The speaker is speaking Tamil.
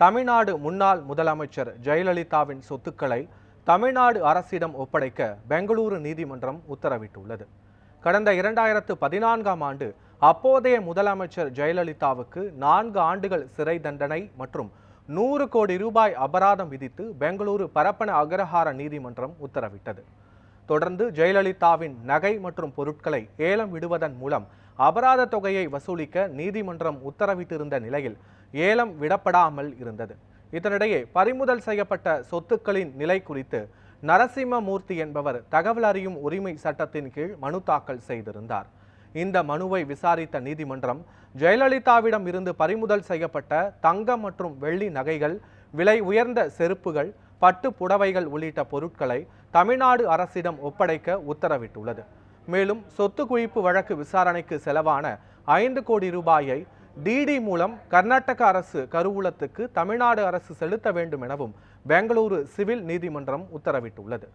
தமிழ்நாடு முன்னாள் முதலமைச்சர் ஜெயலலிதாவின் சொத்துக்களை தமிழ்நாடு அரசிடம் ஒப்படைக்க பெங்களூரு நீதிமன்றம் உத்தரவிட்டுள்ளது. கடந்த இரண்டாயிரத்து பதினான்காம் ஆண்டு அப்போதைய முதலமைச்சர் ஜெயலலிதாவுக்கு நான்கு ஆண்டுகள் சிறை தண்டனை மற்றும் நூறு கோடி ரூபாய் அபராதம் விதித்து பெங்களூரு பரப்பன அக்ரஹார நீதிமன்றம் உத்தரவிட்டது. தொடர்ந்து ஜெயலலிதாவின் நகை மற்றும் பொருட்களை ஏலம் விடுவதன் மூலம் அபராத தொகையை வசூலிக்க நீதிமன்றம் உத்தரவிட்டிருந்த நிலையில் ஏலம் விடப்படாமல் இருந்தது. இதனிடையே பறிமுதல் செய்யப்பட்ட சொத்துக்களின் நிலை குறித்து நரசிம்மமூர்த்தி என்பவர் தகவல் அறியும் உரிமை சட்டத்தின் கீழ் மனு தாக்கல் செய்திருந்தார். இந்த மனுவை விசாரித்த நீதிமன்றம் ஜெயலலிதாவிடம் இருந்து பறிமுதல் செய்யப்பட்ட தங்கம் மற்றும் வெள்ளி நகைகள் விலை உயர்ந்த செருப்புகள் பட்டு புடவைகள் உள்ளிட்ட பொருட்களை தமிழ்நாடு அரசிடம் ஒப்படைக்க உத்தரவிட்டுள்ளது. மேலும் சொத்து குவிப்பு வழக்கு விசாரணைக்கு செலவான ஐந்து கோடி ரூபாயை டிடி மூலம் கர்நாடக அரசு கருவூலத்துக்கு தமிழ்நாடு அரசு செலுத்த வேண்டும் எனவும் பெங்களூரு சிவில் நீதிமன்றம் உத்தரவிட்டுள்ளது.